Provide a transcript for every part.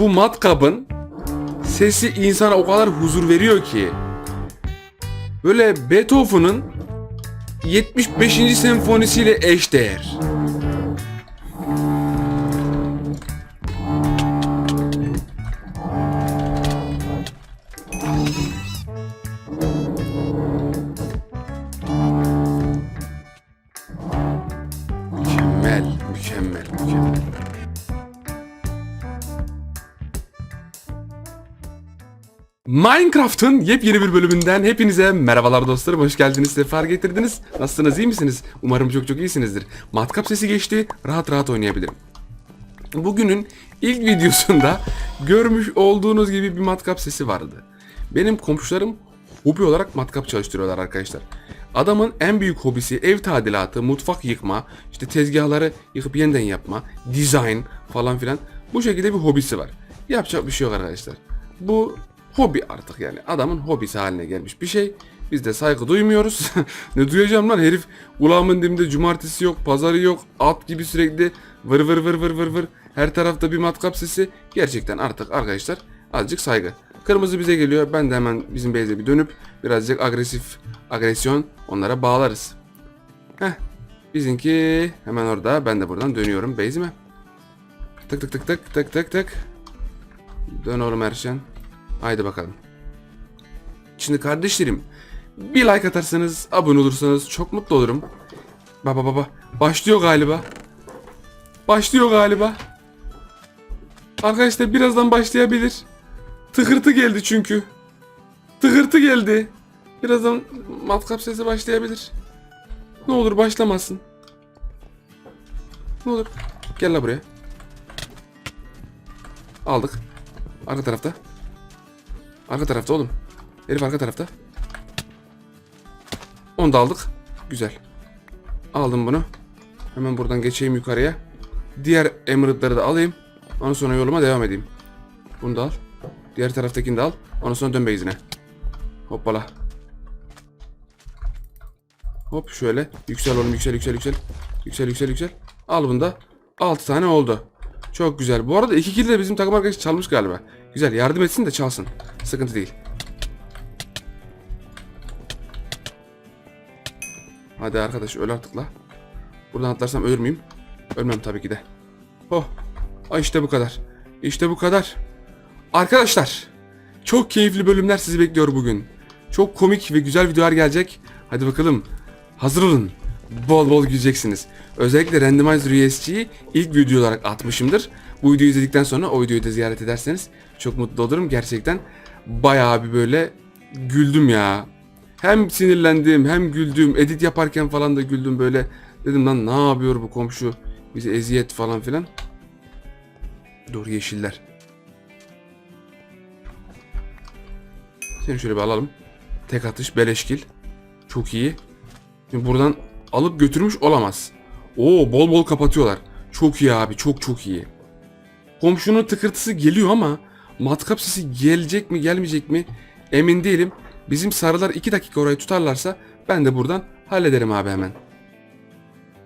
Bu matkabın sesi insana o kadar huzur veriyor ki. Böyle Beethoven'ın 75. senfonisiyle eşdeğer. Mükemmel, Minecraft'ın yepyeni bir bölümünden hepinize merhabalar dostlarım. Hoş geldiniz, sefer getirdiniz. Nasılsınız, iyi misiniz? Umarım çok çok iyisinizdir. Matkap sesi geçti, rahat rahat oynayabilirim. Bugünün ilk videosunda görmüş olduğunuz gibi bir matkap sesi vardı. Benim komşularım hobi olarak matkap çalıştırıyorlar arkadaşlar. Adamın en büyük hobisi ev tadilatı, mutfak yıkma, işte tezgahları yıkıp yeniden yapma, design falan filan. Bu şekilde bir hobisi var. Yapacak bir şey yok arkadaşlar. Bu hobi artık yani. Adamın hobisi haline gelmiş bir şey. Biz de saygı duymuyoruz. ne duyacağım lan herif kulağımın dibinde cumartesi yok, pazarı yok. At gibi sürekli vır vır vır vır vır vır. Her tarafta bir matkap sesi. Gerçekten artık arkadaşlar azıcık saygı. Kırmızı bize geliyor. Ben de hemen bizim base'e bir dönüp birazcık agresif agresyon onlara bağlarız. Heh. Bizimki hemen orada. Ben de buradan dönüyorum base'ime. Tık tık tık tık tık tık tık. Dön oğlum Erşen. Haydi bakalım. Şimdi kardeşlerim bir like atarsanız abone olursanız çok mutlu olurum. Baba baba başlıyor galiba. Başlıyor galiba. Arkadaşlar birazdan başlayabilir. Tıkırtı geldi çünkü. Tıkırtı geldi. Birazdan matkap sesi başlayabilir. Ne olur başlamasın. Ne olur. Gel la buraya. Aldık. Arka tarafta. Arka tarafta oğlum. Herif arka tarafta. Onu da aldık. Güzel. Aldım bunu. Hemen buradan geçeyim yukarıya. Diğer emerald'ları da alayım. Ondan sonra yoluma devam edeyim. Bunu da al. Diğer taraftakini de al. Ondan sonra dön base'ine. Hoppala. Hop şöyle. Yüksel oğlum yüksel yüksel yüksel. Yüksel yüksel yüksel. Al bunu da. 6 tane oldu. Çok güzel. Bu arada iki kill de bizim takım arkadaşı çalmış galiba. Güzel yardım etsin de çalsın. Sıkıntı değil. Hadi arkadaş öl artık la. Buradan atlarsam ölür müyüm? Ölmem tabii ki de. Oh. Ay işte bu kadar. İşte bu kadar. Arkadaşlar. Çok keyifli bölümler sizi bekliyor bugün. Çok komik ve güzel videolar gelecek. Hadi bakalım. Hazır olun. Bol bol güleceksiniz. Özellikle Randomizer USG'yi ilk video olarak atmışımdır. Bu videoyu izledikten sonra o videoyu da ziyaret ederseniz çok mutlu olurum. Gerçekten bayağı bir böyle güldüm ya. Hem sinirlendim hem güldüm. Edit yaparken falan da güldüm böyle. Dedim lan ne yapıyor bu komşu? Bize eziyet falan filan. Dur yeşiller. Seni şöyle bir alalım. Tek atış beleşkil. Çok iyi. Şimdi buradan alıp götürmüş olamaz. Oo bol bol kapatıyorlar. Çok iyi abi çok çok iyi. Komşunun tıkırtısı geliyor ama matkap sesi gelecek mi gelmeyecek mi emin değilim. Bizim sarılar 2 dakika orayı tutarlarsa ben de buradan hallederim abi hemen.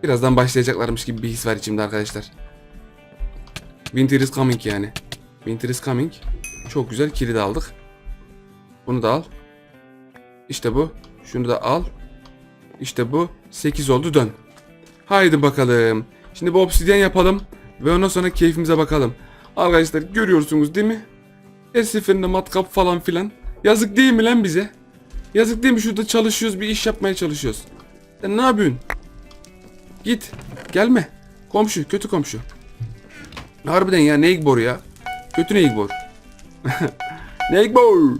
Birazdan başlayacaklarmış gibi bir his var içimde arkadaşlar. Winter is coming yani. Winter is coming. Çok güzel kilidi aldık. Bunu da al. İşte bu. Şunu da al. İşte bu. 8 oldu dön. Haydi bakalım. Şimdi bu obsidyen yapalım. Ve ondan sonra keyfimize bakalım. Arkadaşlar görüyorsunuz değil mi? Her seferinde matkap falan filan. Yazık değil mi lan bize? Yazık değil mi şurada çalışıyoruz bir iş yapmaya çalışıyoruz. Sen ne yapıyorsun? Git. Gelme. Komşu kötü komşu. Harbiden ya Neigbor ya. Kötü Neigbor. Neigbor.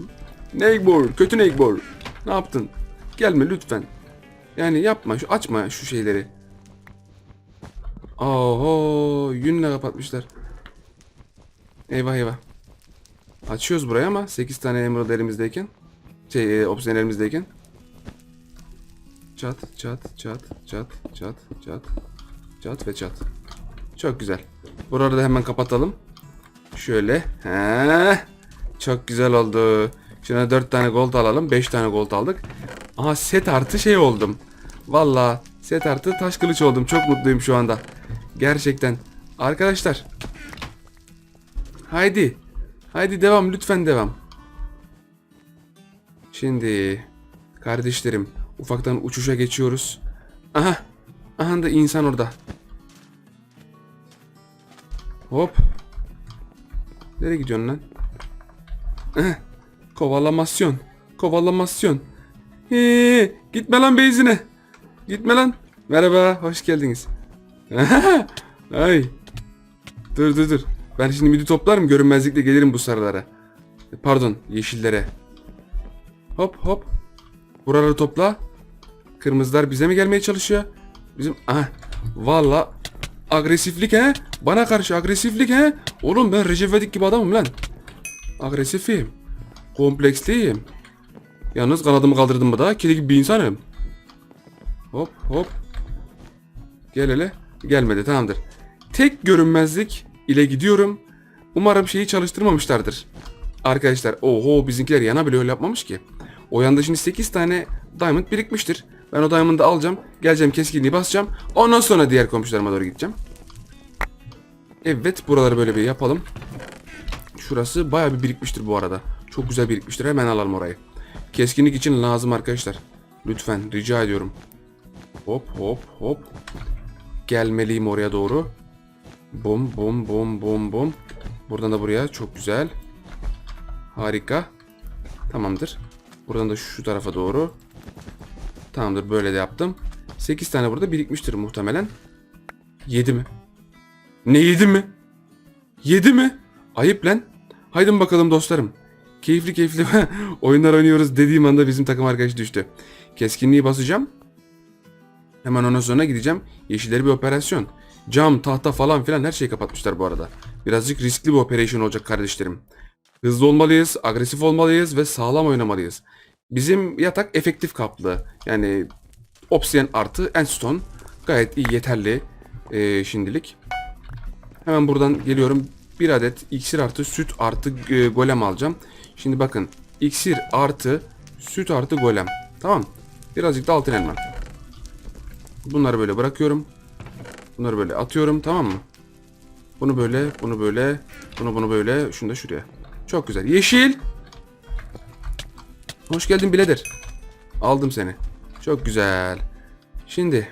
Neighbor, kötü neighbor. Ne yaptın? Gelme lütfen. Yani yapma, şu açma şu şeyleri. Oho, yünle kapatmışlar. Eyvah eyvah. Açıyoruz burayı ama 8 tane emerald elimizdeyken. Şey, e, obsidian elimizdeyken. Çat, çat, çat, çat, çat, çat, çat ve çat. Çok güzel. Buraları da hemen kapatalım. Şöyle. He. Çok güzel oldu. Şimdi 4 tane gold alalım. 5 tane gold aldık. Aha set artı şey oldum. Valla set artı taş kılıç oldum. Çok mutluyum şu anda. Gerçekten. Arkadaşlar. Haydi. Haydi devam lütfen devam. Şimdi kardeşlerim ufaktan uçuşa geçiyoruz. Aha. Aha da insan orada. Hop. Nereye gidiyorsun lan? Eh, Kovalamasyon. Kovalamasyon. Hee, gitme lan beyzine. Gitme lan. Merhaba, hoş geldiniz. Ay. Dur dur dur. Ben şimdi midi toplarım görünmezlikle gelirim bu sarılara. Pardon yeşillere. Hop hop. Buraları topla. Kırmızılar bize mi gelmeye çalışıyor? Bizim aha. Valla agresiflik he. Bana karşı agresiflik he. Oğlum ben Recep İvedik gibi adamım lan. Agresifim. Kompleksliyim. Yalnız kanadımı kaldırdım mı da kedi gibi bir insanım. Hop hop. Gel hele. Gelmedi tamamdır. Tek görünmezlik ile gidiyorum. Umarım şeyi çalıştırmamışlardır. Arkadaşlar oho bizimkiler yana bile öyle yapmamış ki. O yanda şimdi 8 tane diamond birikmiştir. Ben o diamond'ı alacağım. Geleceğim keskinliği basacağım. Ondan sonra diğer komşularıma doğru gideceğim. Evet buraları böyle bir yapalım. Şurası bayağı bir birikmiştir bu arada. Çok güzel birikmiştir. Hemen alalım orayı. Keskinlik için lazım arkadaşlar. Lütfen rica ediyorum. Hop hop hop. Gelmeliyim oraya doğru. Bom bom bom bom bom. Buradan da buraya çok güzel. Harika. Tamamdır. Buradan da şu tarafa doğru. Tamamdır böyle de yaptım. 8 tane burada birikmiştir muhtemelen. 7 mi? Ne 7 mi? 7 mi? Ayıp lan. Haydi bakalım dostlarım. Keyifli keyifli oyunlar oynuyoruz dediğim anda bizim takım arkadaş düştü. Keskinliği basacağım. Hemen ondan sonra gideceğim. Yeşilleri bir operasyon. Cam, tahta falan filan her şeyi kapatmışlar bu arada. Birazcık riskli bir operasyon olacak kardeşlerim. Hızlı olmalıyız, agresif olmalıyız ve sağlam oynamalıyız. Bizim yatak efektif kaplı. Yani Obsidian artı Endstone. Gayet iyi, yeterli ee, şimdilik. Hemen buradan geliyorum. Bir adet iksir artı süt artı e, golem alacağım. Şimdi bakın. iksir artı süt artı golem. Tamam. Birazcık da altın elma. Bunları böyle bırakıyorum. Bunları böyle atıyorum tamam mı? Bunu böyle, bunu böyle, bunu bunu böyle, şunu da şuraya. Çok güzel. Yeşil. Hoş geldin biledir. Aldım seni. Çok güzel. Şimdi.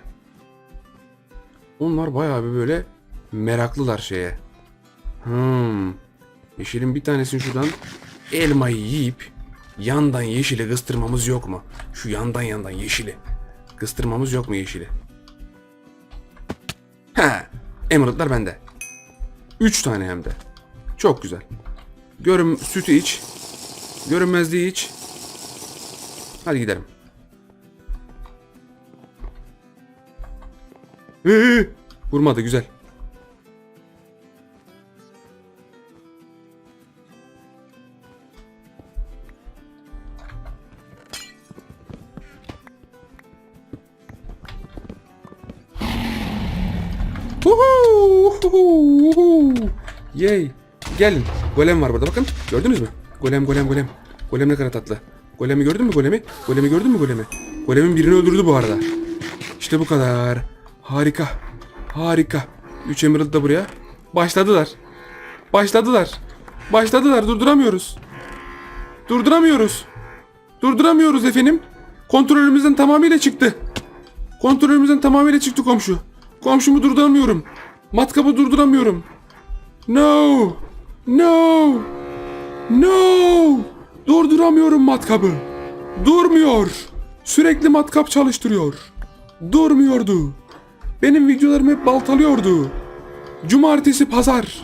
Onlar bayağı bir böyle meraklılar şeye. Hmm. Yeşilin bir tanesini şuradan elmayı yiyip yandan yeşili kıstırmamız yok mu? Şu yandan yandan yeşili. Kıstırmamız yok mu yeşili? Emerald'lar bende. Üç tane hem de. Çok güzel. Görüm sütü iç. Görünmezliği iç. Hadi gidelim. Ee, vurmadı güzel. Yay. Gelin. Golem var burada bakın. Gördünüz mü? Golem golem golem. Golem ne kadar tatlı. Golemi gördün mü golemi? Golemi gördün mü golemi? Golemin birini öldürdü bu arada. İşte bu kadar. Harika. Harika. 3 Emerald da buraya. Başladılar. Başladılar. Başladılar. Durduramıyoruz. Durduramıyoruz. Durduramıyoruz efendim. Kontrolümüzden tamamıyla çıktı. Kontrolümüzden tamamıyla çıktı komşu. Komşumu durduramıyorum. Matkabı durduramıyorum. No. No. No. Durduramıyorum matkabı. Durmuyor. Sürekli matkap çalıştırıyor. Durmuyordu. Benim videolarımı hep baltalıyordu. Cumartesi pazar.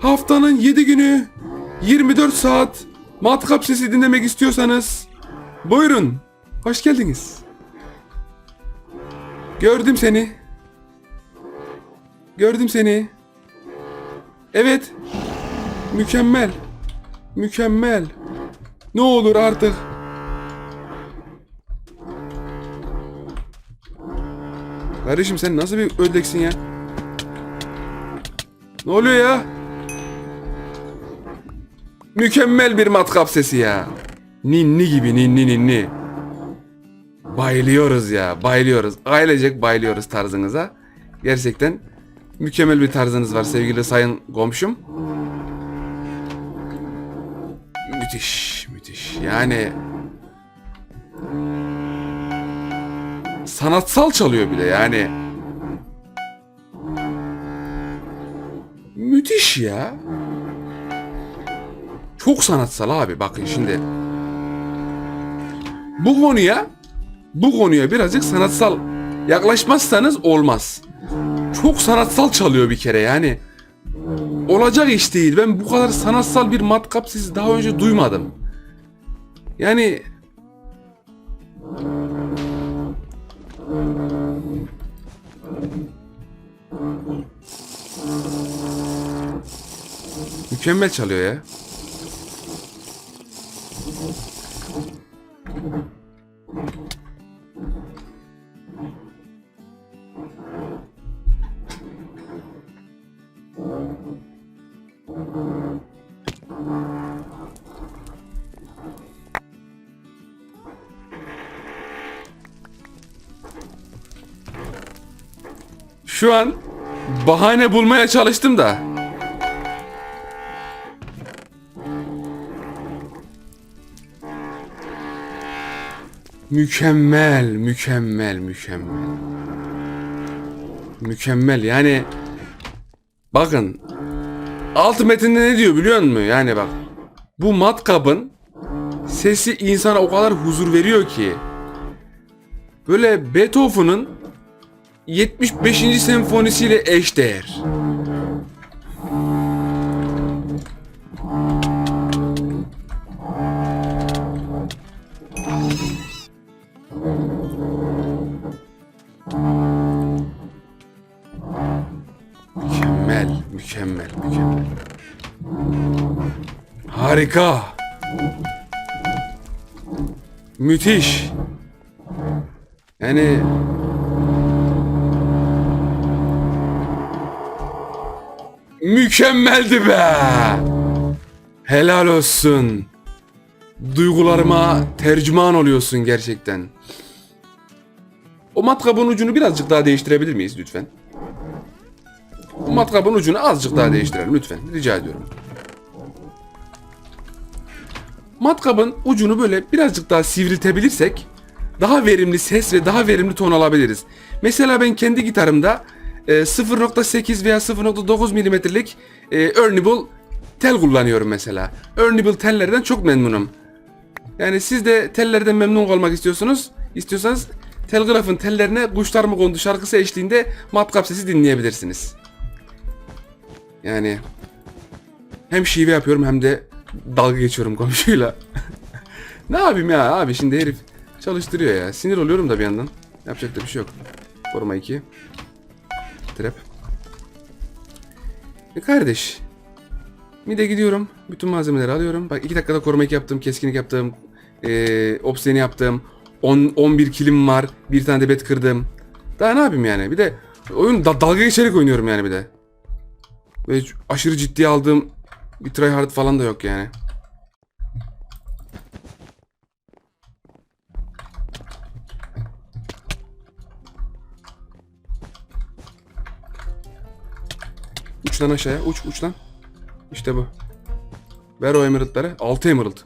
Haftanın 7 günü 24 saat matkap sesi dinlemek istiyorsanız buyurun. Hoş geldiniz. Gördüm seni. Gördüm seni. Evet. Mükemmel. Mükemmel. Ne olur artık. Kardeşim sen nasıl bir ödeksin ya? Ne oluyor ya? Mükemmel bir matkap sesi ya. Ninni gibi ninni ninni. Bayılıyoruz ya, bayılıyoruz. Ailecek bayılıyoruz tarzınıza. Gerçekten mükemmel bir tarzınız var sevgili sayın komşum. Müthiş, müthiş. Yani sanatsal çalıyor bir de yani. Müthiş ya. Çok sanatsal abi bakın şimdi. Bu konuya bu konuya birazcık sanatsal yaklaşmazsanız olmaz. Çok sanatsal çalıyor bir kere yani. Olacak iş değil. Ben bu kadar sanatsal bir matkap sesi daha önce duymadım. Yani Mükemmel çalıyor ya. Şu an bahane bulmaya çalıştım da. Mükemmel, mükemmel, mükemmel. Mükemmel yani bakın alt metinde ne diyor biliyor musun? Yani bak bu matkabın sesi insana o kadar huzur veriyor ki böyle Beethoven'ın 75. senfonisiyle eşdeğer. Mükemmel, mükemmel, mükemmel. Harika. Müthiş. Yani mükemmeldi be. Helal olsun. Duygularıma tercüman oluyorsun gerçekten. O matkabın ucunu birazcık daha değiştirebilir miyiz lütfen? O matkabın ucunu azıcık daha değiştirelim lütfen. Rica ediyorum. Matkabın ucunu böyle birazcık daha sivriltebilirsek daha verimli ses ve daha verimli ton alabiliriz. Mesela ben kendi gitarımda e, 0.8 veya 0.9 milimetrelik e, Earnable tel kullanıyorum mesela. Earnable tellerden çok memnunum. Yani siz de tellerden memnun kalmak istiyorsunuz. İstiyorsanız Telgraf'ın tellerine Kuşlar mı kondu şarkısı eşliğinde matkap sesi dinleyebilirsiniz. Yani hem şive yapıyorum hem de dalga geçiyorum komşuyla. ne yapayım ya abi şimdi herif çalıştırıyor ya. Sinir oluyorum da bir yandan. Yapacak da bir şey yok. Koruma 2. Trap. E kardeş. Mide gidiyorum. Bütün malzemeleri alıyorum. Bak 2 dakikada koruma 2 yaptım. Keskinlik yaptım. Ee, obseni yaptım. 10, 11 kilim var. Bir tane de bet kırdım. Daha ne yapayım yani? Bir de oyun da, dalga geçerek oynuyorum yani bir de. Hiç aşırı ciddiye aldığım bir tryhard falan da yok yani. Uç lan aşağıya. Uç uç lan. İşte bu. Ver o emeraldları. 6 emerald.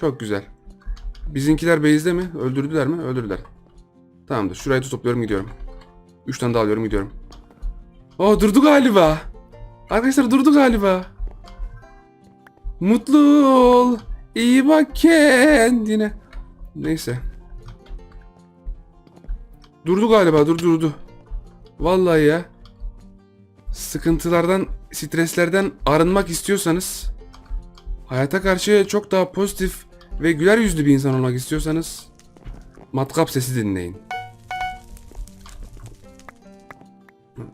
Çok güzel. Bizinkiler base'de mi? Öldürdüler mi? Öldürdüler. Tamamdır. Şurayı topluyorum gidiyorum. 3 tane daha alıyorum gidiyorum. Aa durdu galiba. Arkadaşlar durdu galiba. Mutlu ol. İyi bak kendine. Neyse. Durdu galiba durdu durdu. Vallahi ya. Sıkıntılardan, streslerden arınmak istiyorsanız, hayata karşı çok daha pozitif ve güler yüzlü bir insan olmak istiyorsanız, matkap sesi dinleyin.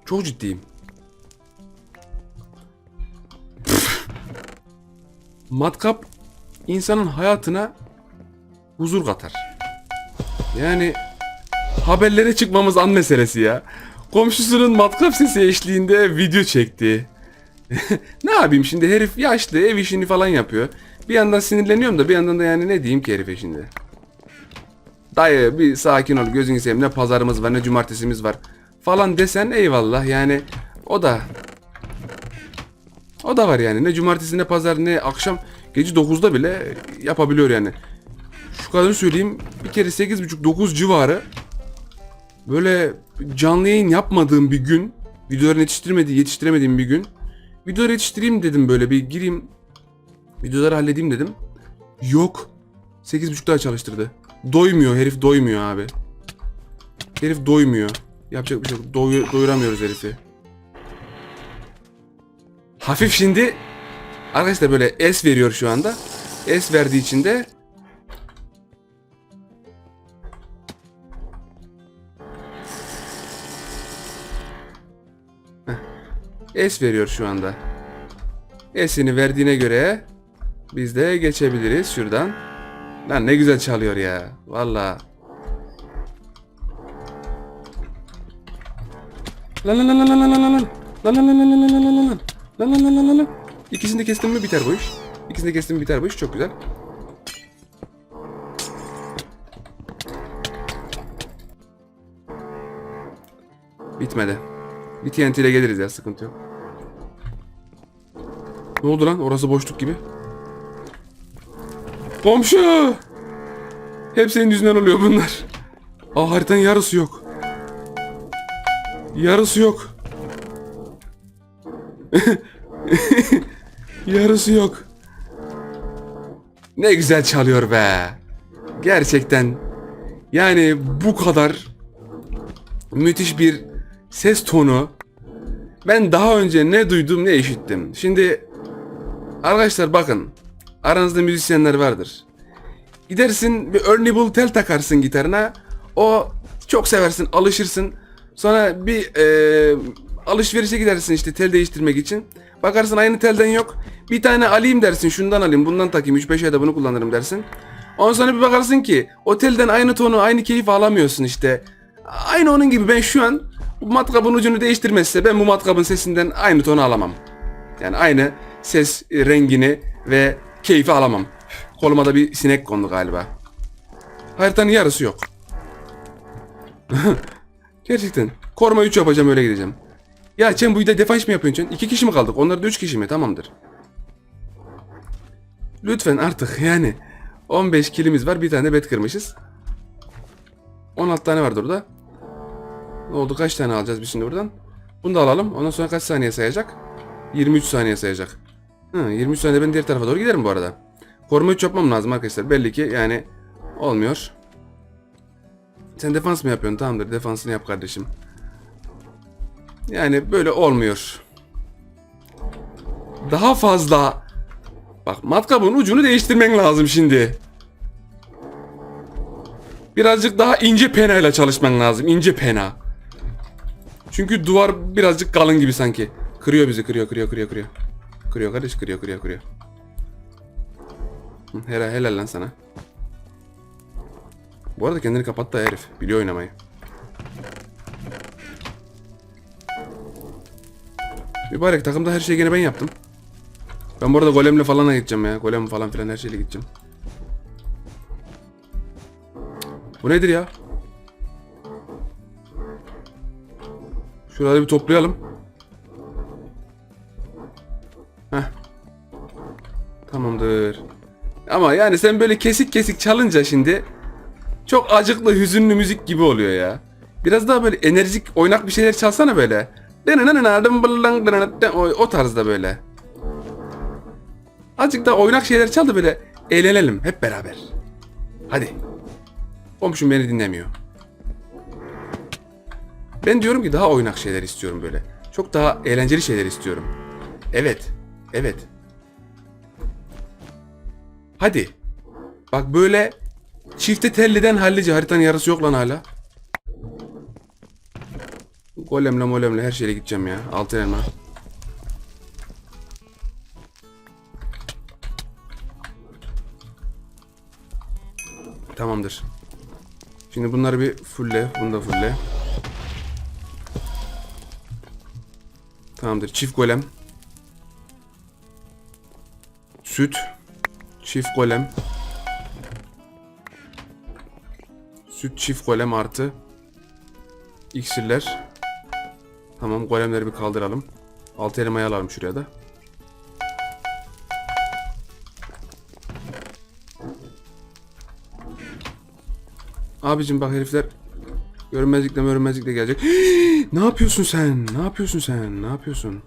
Çok ciddiyim. matkap insanın hayatına huzur katar. Yani haberlere çıkmamız an meselesi ya. Komşusunun matkap sesi eşliğinde video çekti. ne yapayım şimdi herif yaşlı ev işini falan yapıyor. Bir yandan sinirleniyorum da bir yandan da yani ne diyeyim ki herife şimdi. Dayı bir sakin ol gözünü seveyim ne pazarımız var ne cumartesimiz var falan desen eyvallah yani o da O da var yani. Ne cumartesi ne pazar ne akşam gece 9'da bile yapabiliyor yani. Şu kadarını söyleyeyim. Bir kere 8.30-9 civarı böyle canlı yayın yapmadığım bir gün videoları yetiştirmedi, yetiştiremediğim bir gün videoları yetiştireyim dedim böyle bir gireyim videoları halledeyim dedim. Yok. 8.30 daha çalıştırdı. Doymuyor herif doymuyor abi. Herif doymuyor. Yapacak bir şey yok. Doyu- doyuramıyoruz herifi. Hafif şimdi arkadaşlar böyle S veriyor şu anda. S verdiği için de S veriyor şu anda. S'ini verdiğine göre biz de geçebiliriz şuradan. Lan ne güzel çalıyor ya. Valla. Lan lan lan lan lan lan lan lan. Lan lan lan lan lan lan lan lan. Lan lan lan lan. İkisini de kestim mi biter bu iş. İkisini de kestim biter bu iş. Çok güzel. Bitmedi. Bir TNT ile geliriz ya sıkıntı yok. Ne oldu lan? Orası boşluk gibi. Komşu! Hep senin yüzünden oluyor bunlar. Aa haritanın yarısı yok. Yarısı yok. yarısı yok. Ne güzel çalıyor be. Gerçekten. Yani bu kadar müthiş bir ses tonu ben daha önce ne duydum ne işittim. Şimdi arkadaşlar bakın aranızda müzisyenler vardır. Gidersin bir Earnable tel takarsın gitarına. O çok seversin, alışırsın. Sonra bir e, alışverişe gidersin işte tel değiştirmek için. Bakarsın aynı telden yok. Bir tane alayım dersin, şundan alayım, bundan takayım, 3-5 ayda bunu kullanırım dersin. Ondan sonra bir bakarsın ki o telden aynı tonu, aynı keyif alamıyorsun işte. Aynı onun gibi ben şu an bu matkabın ucunu değiştirmezse ben bu matkabın sesinden aynı tonu alamam. Yani aynı ses e, rengini ve keyfi alamam. Koluma da bir sinek kondu galiba. Haritanın yarısı yok. Gerçekten. Koruma 3 yapacağım öyle gideceğim. Ya Cem bu da defans mı yapıyorsun Cem? 2 kişi mi kaldık? Onlar da 3 kişi mi? Tamamdır. Lütfen artık yani. 15 kilimiz var. Bir tane bet kırmışız. 16 tane vardı orada. Ne oldu? Kaç tane alacağız biz şimdi buradan? Bunu da alalım. Ondan sonra kaç saniye sayacak? 23 saniye sayacak. Hı, 23 saniye ben diğer tarafa doğru giderim bu arada. Koruma 3 yapmam lazım arkadaşlar. Belli ki yani olmuyor. Sen defans mı yapıyorsun? Tamamdır. Defansını yap kardeşim. Yani böyle olmuyor. Daha fazla Bak matkabın ucunu değiştirmen lazım şimdi. Birazcık daha ince penayla çalışman lazım. İnce pena. Çünkü duvar birazcık kalın gibi sanki. Kırıyor bizi, kırıyor, kırıyor, kırıyor, kırıyor. Kırıyor kardeş, kırıyor, kırıyor, kırıyor. Helal, helal lan sana. Bu arada kendini kapattı herif. Biliyor oynamayı. Mübarek takımda her şeyi gene ben yaptım. Ben bu arada golemle falan gideceğim ya. Golem falan filan her şeyle gideceğim. Bu nedir ya? Şuraları bir toplayalım. Heh. Tamamdır. Ama yani sen böyle kesik kesik çalınca şimdi çok acıklı, hüzünlü müzik gibi oluyor ya. Biraz daha böyle enerjik, oynak bir şeyler çalsana böyle. O, tarzda böyle. Azıcık daha oynak şeyler çal da böyle eğlenelim hep beraber. Hadi. Komşum beni dinlemiyor. Ben diyorum ki daha oynak şeyler istiyorum böyle. Çok daha eğlenceli şeyler istiyorum. Evet. Evet. Hadi. Bak böyle çifte telliden hallice haritanın yarısı yok lan hala. Golemle molemle her şeyle gideceğim ya. Altın elma. Tamamdır. Şimdi bunları bir fulle. Bunu da fulle. Tamamdır. Çift golem. Süt. Çift golem. Süt çift golem artı. İksirler. Tamam golemleri bir kaldıralım. Altı elmayı alalım şuraya da. Abicim bak herifler görmezlikle görmezlikle gelecek. ne yapıyorsun sen? Ne yapıyorsun sen? Ne yapıyorsun?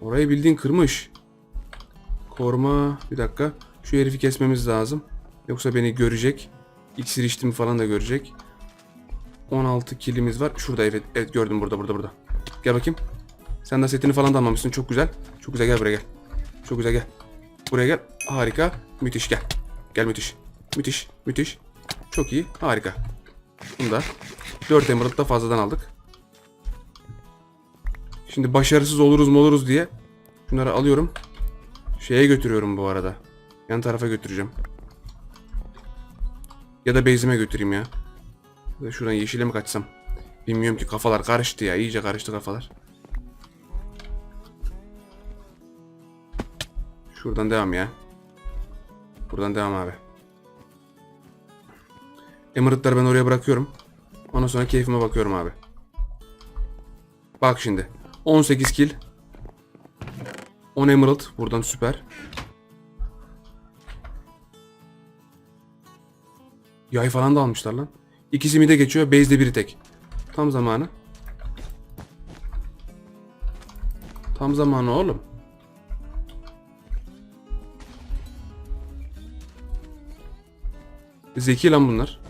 Orayı bildiğin kırmış. Koruma. Bir dakika. Şu herifi kesmemiz lazım. Yoksa beni görecek. İksir içtim falan da görecek. 16 kilimiz var. Şurada evet. Evet gördüm burada burada burada. Gel bakayım. Sen de setini falan da almamışsın. Çok güzel. Çok güzel gel buraya gel. Çok güzel gel. Buraya gel. Harika. Müthiş gel. Gel müthiş. Müthiş. Müthiş. Çok iyi. Harika. Bunu da 4 emerald da fazladan aldık. Şimdi başarısız oluruz mu oluruz diye şunları alıyorum. Şeye götürüyorum bu arada. Yan tarafa götüreceğim. Ya da base'ime götüreyim ya. Ya da şuradan yeşile mi kaçsam? Bilmiyorum ki kafalar karıştı ya. İyice karıştı kafalar. Şuradan devam ya. Buradan devam abi. Emerald'ları ben oraya bırakıyorum. Ondan sonra keyfime bakıyorum abi. Bak şimdi. 18 kill. 10 emerald. Buradan süper. Yay falan da almışlar lan. İkisi mi de geçiyor. Base'de biri tek. Tam zamanı. Tam zamanı oğlum. Zeki lan bunlar.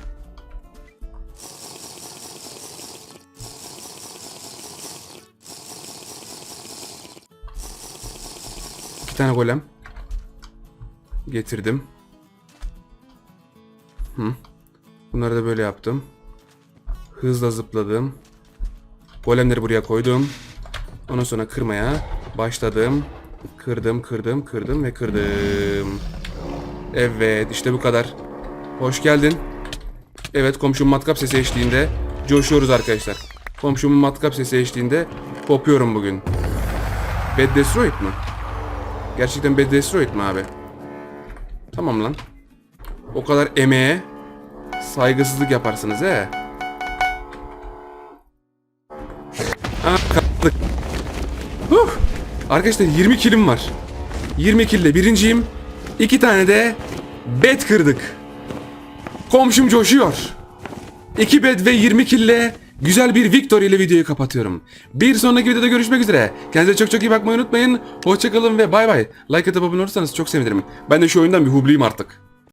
İki tane golem. Getirdim. Hı. Bunları da böyle yaptım. Hızla zıpladım. Golemleri buraya koydum. Ondan sonra kırmaya başladım. Kırdım, kırdım, kırdım ve kırdım. Evet, işte bu kadar. Hoş geldin. Evet, komşum matkap sesi eşliğinde coşuyoruz arkadaşlar. Komşumun matkap sesi eşliğinde kopuyorum bugün. Bad Destroyed mı? Gerçekten Bad Destroyed mi abi? Tamam lan. O kadar emeğe saygısızlık yaparsınız he. Ha, kaldık. Huh. Arkadaşlar 20 kilim var. 20 kille birinciyim. İki tane de bet kırdık. Komşum coşuyor. 2 bed ve 20 kille güzel bir victory ile videoyu kapatıyorum. Bir sonraki videoda görüşmek üzere. Kendinize çok çok iyi bakmayı unutmayın. Hoşçakalın ve bay bay. Like atıp abone olursanız çok sevinirim. Ben de şu oyundan bir hubliyim artık.